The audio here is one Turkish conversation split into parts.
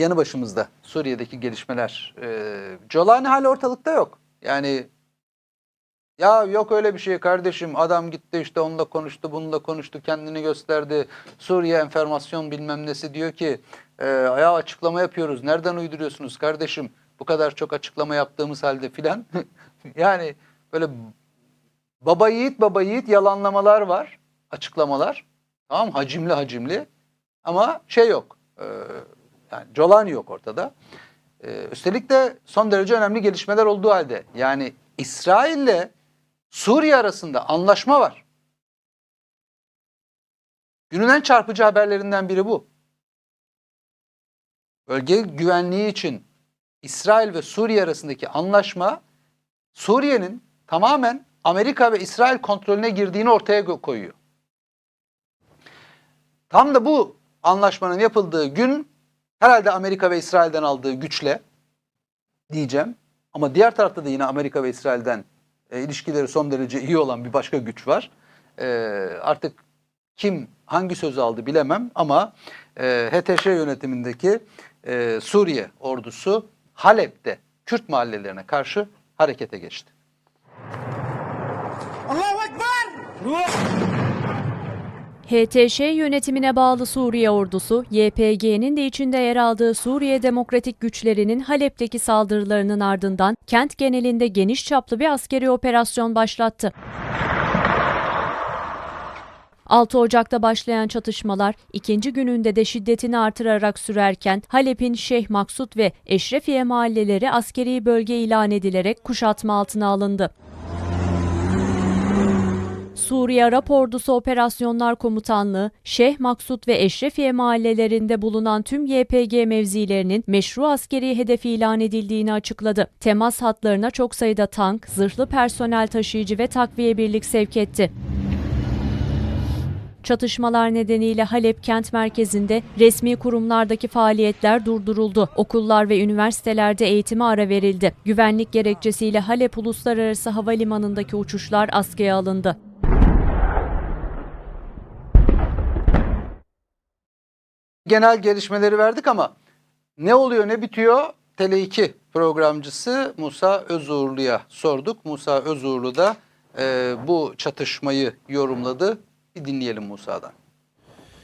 yanı başımızda Suriye'deki gelişmeler. Ee, Colani hala ortalıkta yok. Yani ya yok öyle bir şey kardeşim adam gitti işte onunla konuştu bununla konuştu kendini gösterdi. Suriye enformasyon bilmem nesi diyor ki e, açıklama yapıyoruz nereden uyduruyorsunuz kardeşim bu kadar çok açıklama yaptığımız halde filan. yani böyle baba yiğit baba yiğit yalanlamalar var açıklamalar tamam hacimli hacimli ama şey yok e, yani Colani yok ortada. Ee, üstelik de son derece önemli gelişmeler olduğu halde yani İsrail'le Suriye arasında anlaşma var. Günün en çarpıcı haberlerinden biri bu. Bölge güvenliği için İsrail ve Suriye arasındaki anlaşma Suriye'nin tamamen Amerika ve İsrail kontrolüne girdiğini ortaya ko- koyuyor. Tam da bu anlaşmanın yapıldığı gün Herhalde Amerika ve İsrail'den aldığı güçle diyeceğim. Ama diğer tarafta da yine Amerika ve İsrail'den e, ilişkileri son derece iyi olan bir başka güç var. E, artık kim hangi sözü aldı bilemem ama e, HTŞ yönetimindeki e, Suriye ordusu Halep'te Kürt mahallelerine karşı harekete geçti. Allahu Ekber! HTŞ yönetimine bağlı Suriye ordusu, YPG'nin de içinde yer aldığı Suriye Demokratik Güçlerinin Halep'teki saldırılarının ardından kent genelinde geniş çaplı bir askeri operasyon başlattı. 6 Ocak'ta başlayan çatışmalar ikinci gününde de şiddetini artırarak sürerken Halep'in Şeyh Maksut ve Eşrefiye mahalleleri askeri bölge ilan edilerek kuşatma altına alındı. Suriye Arap Ordusu Operasyonlar Komutanlığı, Şeyh Maksut ve Eşrefiye mahallelerinde bulunan tüm YPG mevzilerinin meşru askeri hedef ilan edildiğini açıkladı. Temas hatlarına çok sayıda tank, zırhlı personel taşıyıcı ve takviye birlik sevk etti. Çatışmalar nedeniyle Halep kent merkezinde resmi kurumlardaki faaliyetler durduruldu. Okullar ve üniversitelerde eğitime ara verildi. Güvenlik gerekçesiyle Halep Uluslararası Havalimanı'ndaki uçuşlar askıya alındı. Genel gelişmeleri verdik ama ne oluyor ne bitiyor Tele2 programcısı Musa Özuğurlu'ya sorduk. Musa Özuğurlu da e, bu çatışmayı yorumladı. Bir dinleyelim Musa'dan.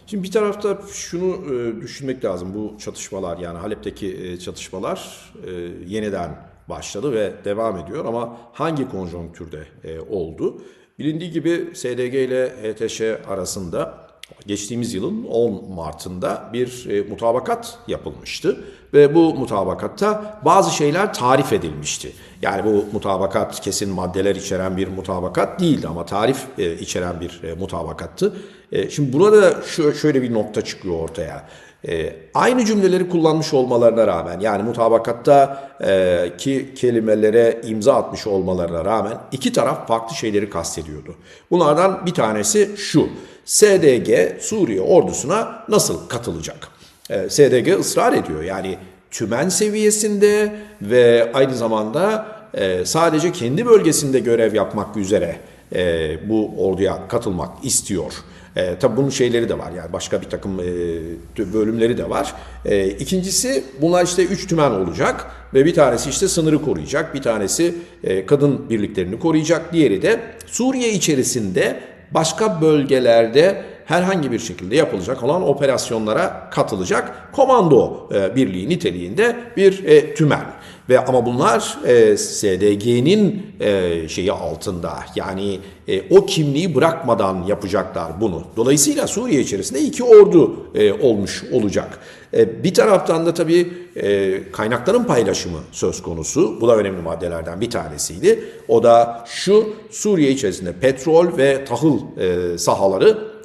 Şimdi bir tarafta şunu e, düşünmek lazım. Bu çatışmalar yani Halep'teki e, çatışmalar e, yeniden başladı ve devam ediyor ama hangi konjonktürde e, oldu? Bilindiği gibi SDG ile HTŞ arasında geçtiğimiz yılın 10 Mart'ında bir e, mutabakat yapılmıştı ve bu mutabakatta bazı şeyler tarif edilmişti. Yani bu mutabakat kesin maddeler içeren bir mutabakat değildi ama tarif e, içeren bir e, mutabakattı. E, şimdi burada şu, şöyle bir nokta çıkıyor ortaya. E, aynı cümleleri kullanmış olmalarına rağmen yani mutabakatta e, ki kelimelere imza atmış olmalarına rağmen iki taraf farklı şeyleri kastediyordu. Bunlardan bir tanesi şu. SDG Suriye ordusuna nasıl katılacak? E, SDG ısrar ediyor. Yani tümen seviyesinde ve aynı zamanda e, sadece kendi bölgesinde görev yapmak üzere e, bu orduya katılmak istiyor. E, tabi bunun şeyleri de var yani başka bir takım e, bölümleri de var. E, ikincisi bunlar işte üç tümen olacak ve bir tanesi işte sınırı koruyacak, bir tanesi e, kadın birliklerini koruyacak, diğeri de Suriye içerisinde başka bölgelerde herhangi bir şekilde yapılacak olan operasyonlara katılacak komando e, birliği niteliğinde bir e, tümen. Ve ama bunlar e, SDG'nin e, şeyi altında yani e, o kimliği bırakmadan yapacaklar bunu. Dolayısıyla Suriye içerisinde iki ordu e, olmuş olacak. E, bir taraftan da tabii e, kaynakların paylaşımı söz konusu. Bu da önemli maddelerden bir tanesiydi. O da şu Suriye içerisinde petrol ve tahıl e, sahalarının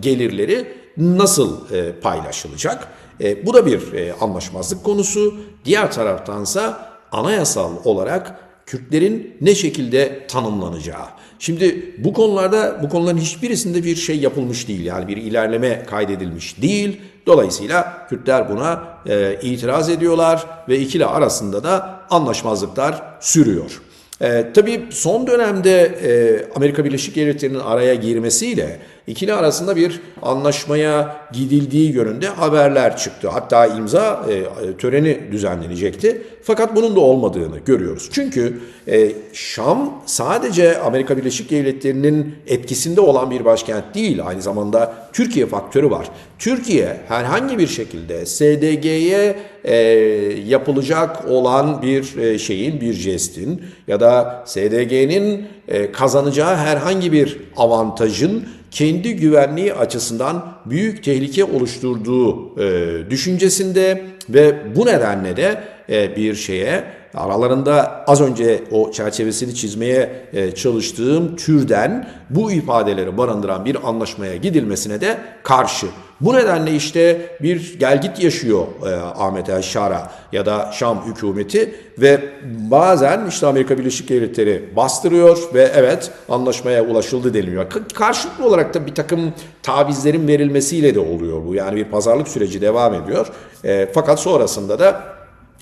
gelirleri nasıl e, paylaşılacak? E, bu da bir e, anlaşmazlık konusu. Diğer taraftansa anayasal olarak Kürtlerin ne şekilde tanımlanacağı. Şimdi bu konularda bu konuların hiçbirisinde bir şey yapılmış değil. Yani bir ilerleme kaydedilmiş değil. Dolayısıyla Kürtler buna e, itiraz ediyorlar ve ikili arasında da anlaşmazlıklar sürüyor. E, tabii son dönemde e, Amerika Birleşik Devletleri'nin araya girmesiyle ikili arasında bir anlaşmaya gidildiği yönünde haberler çıktı. Hatta imza e, töreni düzenlenecekti. Fakat bunun da olmadığını görüyoruz. Çünkü e, Şam sadece Amerika Birleşik Devletleri'nin etkisinde olan bir başkent değil. Aynı zamanda Türkiye faktörü var. Türkiye herhangi bir şekilde SDG'ye e, yapılacak olan bir e, şeyin, bir jestin ya da SDG'nin e, kazanacağı herhangi bir avantajın kendi güvenliği açısından büyük tehlike oluşturduğu e, düşüncesinde ve bu nedenle de bir şeye aralarında az önce o çerçevesini çizmeye e, çalıştığım türden bu ifadeleri barındıran bir anlaşmaya gidilmesine de karşı. Bu nedenle işte bir gelgit yaşıyor e, Ahmet El Şara ya da Şam hükümeti ve bazen işte Amerika Birleşik Devletleri bastırıyor ve evet anlaşmaya ulaşıldı deniliyor. Ka- Karşılıklı olarak da bir takım tavizlerin verilmesiyle de oluyor bu. Yani bir pazarlık süreci devam ediyor. E, fakat sonrasında da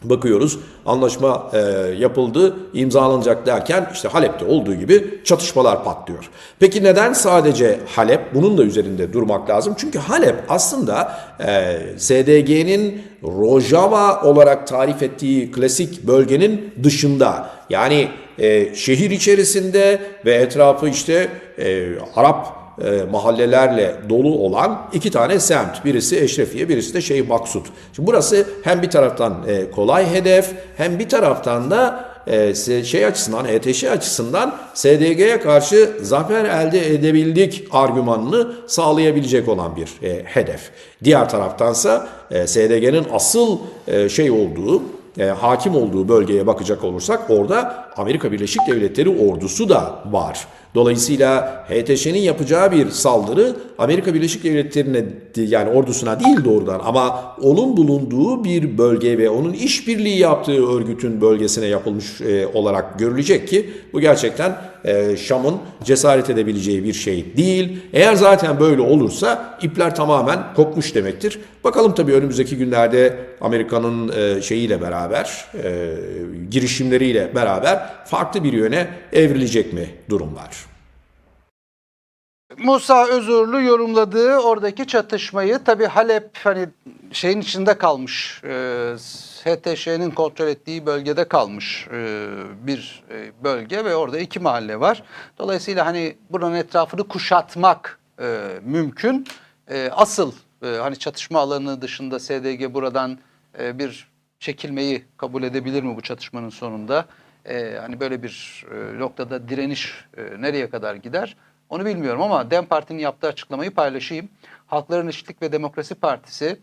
Bakıyoruz anlaşma e, yapıldı, imzalanacak derken işte Halep'te olduğu gibi çatışmalar patlıyor. Peki neden sadece Halep? Bunun da üzerinde durmak lazım. Çünkü Halep aslında e, SDG'nin Rojava olarak tarif ettiği klasik bölgenin dışında. Yani e, şehir içerisinde ve etrafı işte e, Arap e, mahallelerle dolu olan iki tane semt. Birisi Eşrefiye, birisi de Şeyh Maksut. Şimdi burası hem bir taraftan e, kolay hedef hem bir taraftan da e, şey açısından, HTŞ açısından SDG'ye karşı zafer elde edebildik argümanını sağlayabilecek olan bir e, hedef. Diğer taraftansa e, SDG'nin asıl e, şey olduğu, e, hakim olduğu bölgeye bakacak olursak orada Amerika Birleşik Devletleri ordusu da var. Dolayısıyla HTŞ'nin yapacağı bir saldırı Amerika Birleşik Devletleri'ne yani ordusuna değil doğrudan ama onun bulunduğu bir bölge ve onun işbirliği yaptığı örgütün bölgesine yapılmış e, olarak görülecek ki bu gerçekten e, Şam'ın cesaret edebileceği bir şey değil. Eğer zaten böyle olursa ipler tamamen kopmuş demektir. Bakalım tabii önümüzdeki günlerde Amerika'nın e, şeyiyle beraber, e, girişimleriyle beraber farklı bir yöne evrilecek mi durumlar? Musa Özurlu yorumladığı oradaki çatışmayı tabi Halep hani şeyin içinde kalmış e, HTŞ'nin kontrol ettiği bölgede kalmış e, bir e, bölge ve orada iki mahalle var. Dolayısıyla hani buranın etrafını kuşatmak e, mümkün. E, asıl e, hani çatışma alanı dışında SDG buradan e, bir çekilmeyi kabul edebilir mi bu çatışmanın sonunda? E, hani böyle bir e, noktada direniş e, nereye kadar gider? Onu bilmiyorum ama DEM Parti'nin yaptığı açıklamayı paylaşayım. Halkların Eşitlik ve Demokrasi Partisi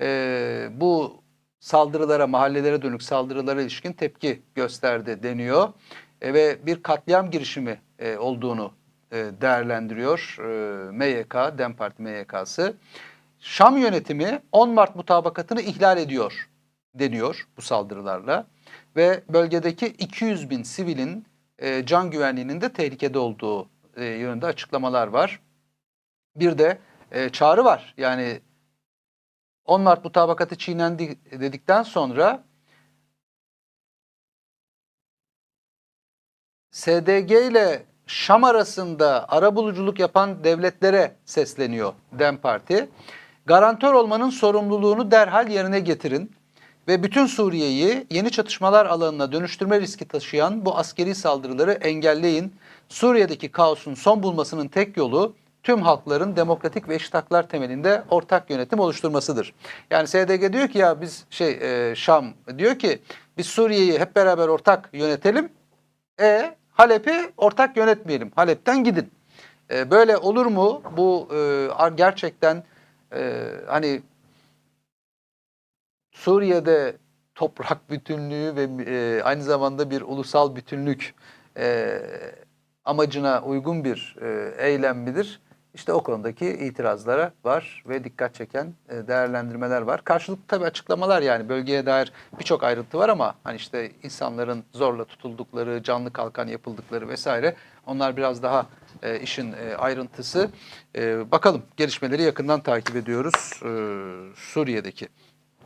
e, bu saldırılara, mahallelere dönük saldırılara ilişkin tepki gösterdi deniyor. E, ve bir katliam girişimi e, olduğunu e, değerlendiriyor e, MYK, DEM Parti MYK'sı. Şam yönetimi 10 Mart mutabakatını ihlal ediyor deniyor bu saldırılarla. Ve bölgedeki 200 bin sivilin e, can güvenliğinin de tehlikede olduğu e, yönünde açıklamalar var. Bir de e, çağrı var. Yani 10 Mart mutabakatı çiğnendi dedikten sonra SDG ile Şam arasında arabuluculuk yapan devletlere sesleniyor DEM Parti. Garantör olmanın sorumluluğunu derhal yerine getirin ve bütün Suriye'yi yeni çatışmalar alanına dönüştürme riski taşıyan bu askeri saldırıları engelleyin. Suriye'deki kaosun son bulmasının tek yolu tüm halkların demokratik ve eşit haklar temelinde ortak yönetim oluşturmasıdır. Yani SDG diyor ki ya biz şey e, Şam diyor ki biz Suriye'yi hep beraber ortak yönetelim. E Halep'i ortak yönetmeyelim. Halep'ten gidin. E, böyle olur mu? Bu e, gerçekten e, hani Suriye'de toprak bütünlüğü ve e, aynı zamanda bir ulusal bütünlük e, amacına uygun bir e, eylem midir? İşte o konudaki itirazlara var ve dikkat çeken e, değerlendirmeler var. Karşılıklı tabii açıklamalar yani bölgeye dair birçok ayrıntı var ama hani işte insanların zorla tutuldukları, canlı kalkan yapıldıkları vesaire onlar biraz daha e, işin e, ayrıntısı. E, bakalım gelişmeleri yakından takip ediyoruz e, Suriye'deki.